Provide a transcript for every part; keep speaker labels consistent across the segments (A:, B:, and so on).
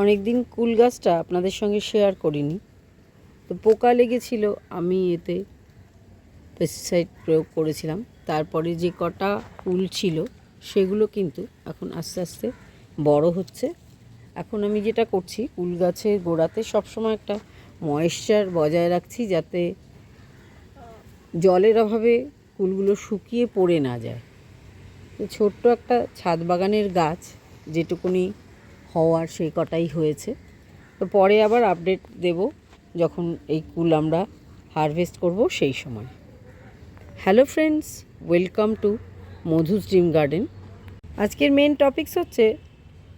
A: অনেক দিন কুল গাছটা আপনাদের সঙ্গে শেয়ার করিনি। তো পোকা লেগেছিল, আমি এতে পেস্টিসাইড প্রয়োগ করেছিলাম। তারপরে যে কটা কুল ছিল, সেগুলো কিন্তু এখন আস্তে আস্তে বড় হচ্ছে। এখন আমি যেটা করছি, কুল গাছের গোড়াতে সবসময় একটা ময়েশ্চার বজায় রাখছি যাতে জলের অভাবে কুলগুলো শুকিয়ে পড়ে না যায়। ছোট্ট একটা ছাদ বাগানের গাছ, যেটুকুনি হওয়ার সেই কটাই হয়েছে। তো পরে আবার আপডেট দেব যখন এই কুল আমরা হারভেস্ট করব সেই সময়। Hello friends welcome to Madhu's dream garden আজকের মেন টপিকস হচ্ছে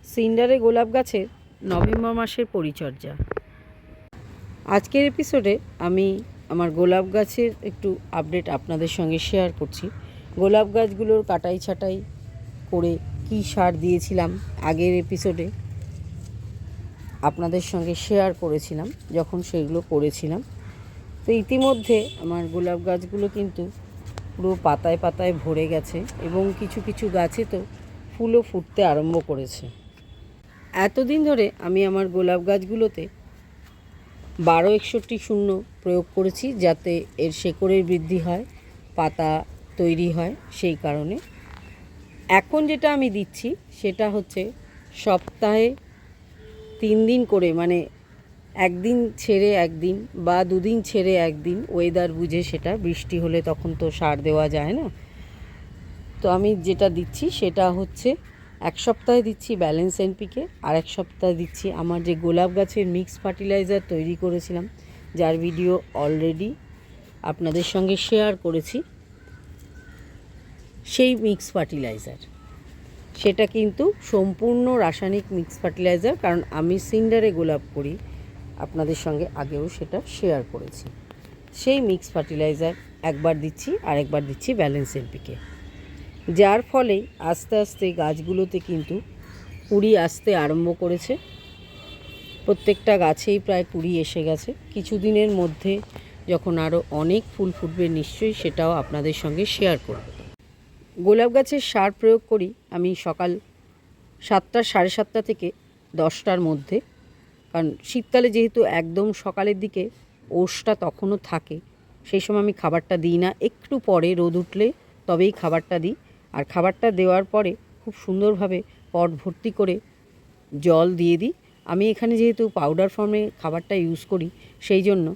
A: সিন্ডারে গোলাপ গাছের নভেম্বর মাসের পরিচর্যা। আজকের এপিসোডে আমি আমার গোলাপ গাছের একটু আপডেট আপনাদের সঙ্গে শেয়ার করছি। গোলাপ গাছগুলোর কাটাই ছাটাই করে কী সার দিয়েছিলাম আগের এপিসোডে আপনাদের সঙ্গে শেয়ার করেছিলাম, যখন সেগুলো করেছিলাম। তো ইতিমধ্যে আমার গোলাপ গাছগুলো কিন্তু পুরো পাতায় পাতায় ভরে গেছে এবং কিছু কিছু গাছে তো ফুলও ফুটতে আরম্ভ করেছে। এতদিন ধরে আমি আমার গোলাপ গাছগুলোতে বারো একষট্টি শূন্য প্রয়োগ করেছি যাতে এর শেকড়ের বৃদ্ধি হয়, পাতা তৈরি হয় সেই কারণে। এখন যেটা আমি দিচ্ছি সেটা হচ্ছে সপ্তাহে তিন দিন করে মানে একদিন ছেড়ে একদিন বা দুদিন ছেড়ে একদিন ওয়েদার বুঝে সেটা, বৃষ্টি হলে তখন তো সার দেওয়া যায় না। তো আমি যেটা দিচ্ছি সেটা হচ্ছে এক সপ্তাহে দিচ্ছি ব্যালেন্স এনপিকে আর এক সপ্তাহে দিচ্ছি আমার যে গোলাপ গাছের মিক্স ফার্টিলাইজার তৈরি করেছিলাম, যার ভিডিও অলরেডি আপনাদের সঙ্গে শেয়ার করেছি, সেই মিক্স ফার্টিলাইজার সেটা কিন্তু সম্পূর্ণ রাসায়নিক মিক্স ফার্টিলাইজার কারণ আমি সিন্ডারে গোলাপ করি। আপনাদের সঙ্গে আগেও সেটা শেয়ার করেছি। সেই মিক্স ফার্টিলাইজার একবার দিচ্ছি আর একবার দিচ্ছি ব্যালেন্স এনপিকে যার ফলে আস্তে আস্তে গাছগুলোতে কিন্তু কুড়ি আসতে আরম্ভ করেছে। প্রত্যেকটা গাছেই প্রায় কুড়ি এসে গেছে। কিছুদিনের মধ্যে যখন আরও অনেক ফুল ফুটবে নিশ্চয়ই সেটাও আপনাদের সঙ্গে শেয়ার করব। গোলাপ গাছের সার প্রয়োগ করি আমি সকাল সাতটা, সাড়ে সাতটা থেকে দশটার মধ্যে। কারণ শীতকালে যেহেতু একদম সকালের দিকে ওষটা তখনও থাকে, সেই সময় আমি খাবারটা দিই না। একটু পরে রোদ উঠলে তবেই খাবারটা দিই। আর খাবারটা দেওয়ার পরে খুব সুন্দরভাবে পট ভর্তি করে জল দিয়ে দিই। আমি এখানে যেহেতু পাউডার ফর্মে খাবারটা ইউজ করি, সেই জন্য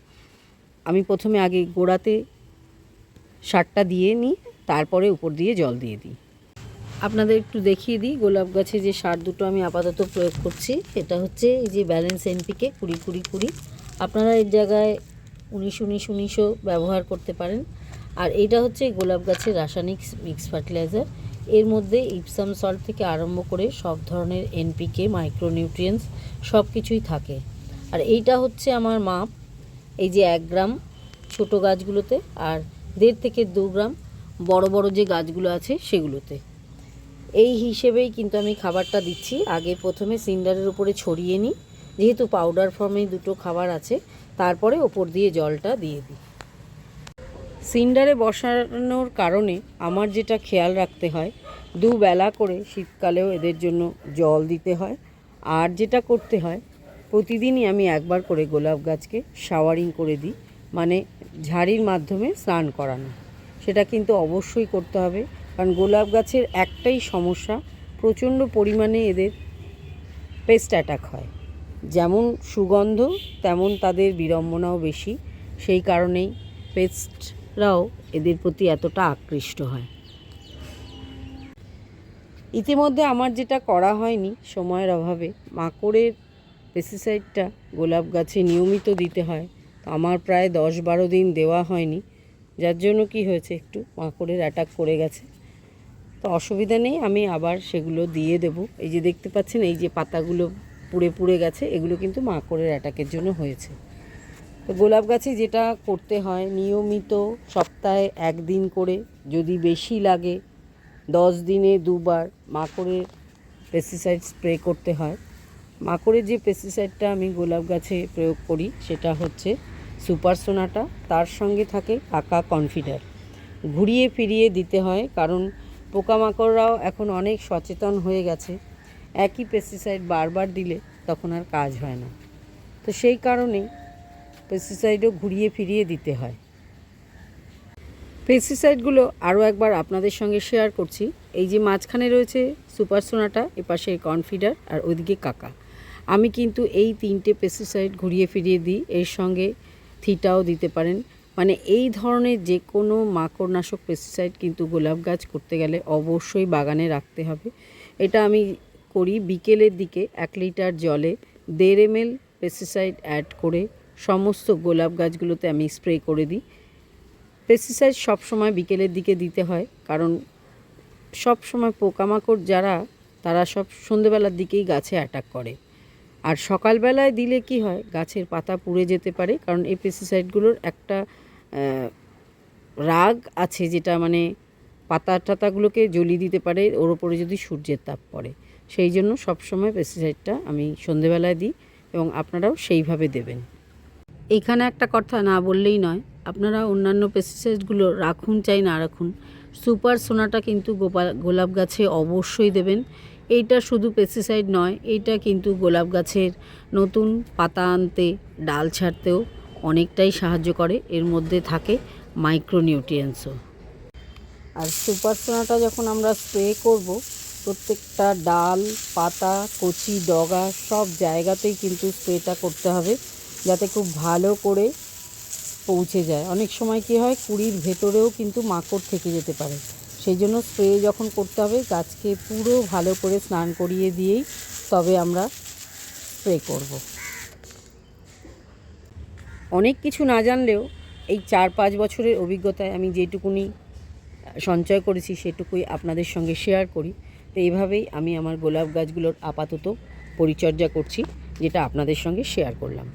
A: আমি প্রথমে আগে গোড়াতে সারটা দিয়ে নিই। তারপরে উপর দিয়ে জল দিয়ে দিই। আপনাদের একটু দেখিয়ে দিই, গোলাপ গাছে যে সার দুটো আমি আপাতত প্রয়োগ করছি, সেটা হচ্ছে এই যে ব্যালেন্স এনপিকে কুড়ি কুড়ি কুড়ি। আপনারা এর জায়গায় উনিশ উনিশ উনিশও ব্যবহার করতে পারেন। আর এটা হচ্ছে গোলাপ গাছের রাসায়নিক মিক্স ফার্টিলাইজার। এর মধ্যে ইপসাম সল্ট থেকে আরম্ভ করে সব ধরনের এনপিকে, মাইক্রোনিউট্রিয়েন্টস সব কিছুই থাকে। আর এইটা হচ্ছে আমার মাপ, এই যে এক গ্রাম ছোট গাছগুলোতে, আর দেড় থেকে দু গ্রাম বড় বড় যে গাছগুলো আছে সেগুলোতে। এই হিসেবেই কিন্তু আমি খাবারটা দিচ্ছি। আগে প্রথমে সিন্ডারের উপরে ছড়িয়ে নিই। যেহেতু পাউডার ফর্মে দুটো খাবার আছে, তারপরে ওপর দিয়ে জলটা দিয়ে দিই। সিন্ডারে বসানোর কারণে আমার যেটা খেয়াল রাখতে হয়, দুবেলা করে শীতকালেও এদের জন্য জল দিতে হয়। আর যেটা করতে হয়, প্রতিদিনই আমি একবার করে গোলাপ গাছকে শাওয়ারিং করে দিই। মানে ঝাড়ির মাধ্যমে স্নান করানো। সেটা কিন্তু অবশ্যই করতে হবে। কারণ গোলাপ গাছের একটাই সমস্যা, প্রচণ্ড পরিমাণে এদের পেস্ট অ্যাটাক হয়। যেমন সুগন্ধ, তেমন তাদের বিড়ম্বনাও বেশি। সেই কারণেই পেস্টরাও এদের প্রতি এতটা আকৃষ্ট হয়। ইতিমধ্যে আমার যেটা করা হয়নি সময়ের অভাবে, মাকড়ের পেস্টিসাইডটা গোলাপ গাছে নিয়মিত দিতে হয়। আমার প্রায় দশ বারো দিন দেওয়া হয়নি। যার জন্য কি হয়েছে? একটু মাকড়ের অ্যাটাক করে গেছে। তো অসুবিধা নেই, আমি আবার সেগুলো দিয়ে দেব। এই যে দেখতে পাচ্ছেন, এই যে পাতাগুলো পুড়ে পুড়ে গেছে, এগুলো কিন্তু মাকড়ের অ্যাটাকের জন্য হয়েছে। তো গোলাপ গাছে যেটা করতে হয়, নিয়মিত সপ্তাহে একদিন করে যদি বেশি লাগে, দশ দিনে দুবার মাকড়ের পেস্টিসাইড স্প্রে করতে হয়। মাকড়ের যে পেস্টিসাইডটা আমি গোলাপ গাছে প্রয়োগ করি, সেটা হচ্ছে সুপার সোনাটা, তার সঙ্গে থাকে কাকা কনফিডার। ঘুরিয়ে ফিরিয়ে দিতে হয়, কারণ পোকামাকড়রাও এখন অনেক সচেতন হয়ে গেছে। একই পেস্টিসাইড বারবার দিলে তখন আর কাজ হয় না। তো সেই কারণেই পেস্টিসাইডও ঘুরিয়ে ফিরিয়ে দিতে হয়। পেস্টিসাইডগুলো আরও একবার আপনাদের সঙ্গে শেয়ার করছি। এই যে মাঝখানে রয়েছে সুপার সোনাটা এপাশে কনফিডার আর ওইদিকে কাকা। আমি কিন্তু এই তিনটে পেস্টিসাইড ঘুরিয়ে ফিরিয়ে দিই, এর সঙ্গে থিটাও দিতে পারেন। মানে এই ধরনের যে কোনো মাকড়নাশক পেস্টিসাইড কিন্তু গোলাপ গাছ করতে গেলে অবশ্যই বাগানে রাখতে হবে। এটা আমি করি বিকেলের দিকে এক লিটার জলে দেড় এম এল পেস্টিসাইড অ্যাড করে সমস্ত গোলাপ গাছগুলোতে আমি স্প্রে করে দিই। পেস্টিসাইড সবসময় বিকেলের দিকে দিতে হয় কারণ সব সময় পোকামাকড় যারা, তারা সব সন্ধেবেলার দিকেই গাছে অ্যাটাক করে। আর সকালবেলায় দিলে কি হয়? গাছের পাতা পুড়ে যেতে পারে, কারণ এই পেস্টিসাইডগুলোর একটা রাগ আছে যেটা মানে পাতা টাতাগুলোকে জ্বলিয়ে দিতে পারে, ওর ওপরে যদি সূর্যের তাপ পড়ে। সেই জন্য সবসময় পেস্টিসাইডটা আমি সন্ধেবেলায় দিই এবং আপনারাও সেইভাবে দেবেন। এখানে একটা কথা না বললেই নয়, আপনারা অন্যান্য পেস্টিসাইডগুলো রাখুন চাই না রাখুন সুপার সোনাটা কিন্তু গোপাল, গোলাপ গাছে অবশ্যই দেবেন। এইটা শুধু পেস্টিসাইড নয়, এইটা কিন্তু গোলাপ গাছের নতুন পাতা আনতে, ডাল ছাড়তেও অনেকটাই সাহায্য করে। এর মধ্যে থাকে মাইক্রোনিউট্রিয়েন্টসও আর সুপার সোনাটা যখন আমরা স্প্রে করব, প্রত্যেকটা ডাল, পাতা, কচি, ডগা সব জায়গাতেই কিন্তু স্প্রেটা করতে হবে, যাতে খুব ভালো করে পৌঁছে যায়। অনেক সময় কি হয়, কুড়ির ভেতরেও কিন্তু মাকড় থেকে যেতে পারে। সেই জন্য স্প্রে যখন করতে হবে, গাছকে পুরো ভালো করে স্নান করিয়ে দিয়েই তবে আমরা স্প্রে করব। অনেক কিছু না জানলেও এই চার পাঁচ বছরের অভিজ্ঞতায় আমি যেটুকুনি সঞ্চয় করেছি সেটুকুই আপনাদের সঙ্গে শেয়ার করি। তো এইভাবেই আমি আমার গোলাপ গাছগুলোর আপাতত পরিচর্যা করছি, যেটা আপনাদের সঙ্গে শেয়ার করলাম।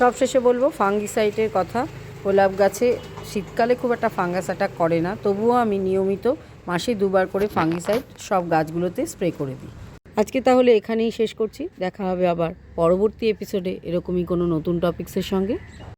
A: সবশেষে বলব ফাঙ্গিসাইটের কথা। গোলাপ গাছে শীতকালে খুব একটা ফাঙ্গাস অ্যাটাক করে না, তবুও আমি নিয়মিত মাসে দুবার করে ফাঙ্গিসাইড সব গাছগুলোতে স্প্রে করে দিই। আজকে তাহলে এখানেই শেষ করছি, দেখা হবে আবার পরবর্তী এপিসোডে এরকমই কোনো নতুন টপিক্সের সঙ্গে।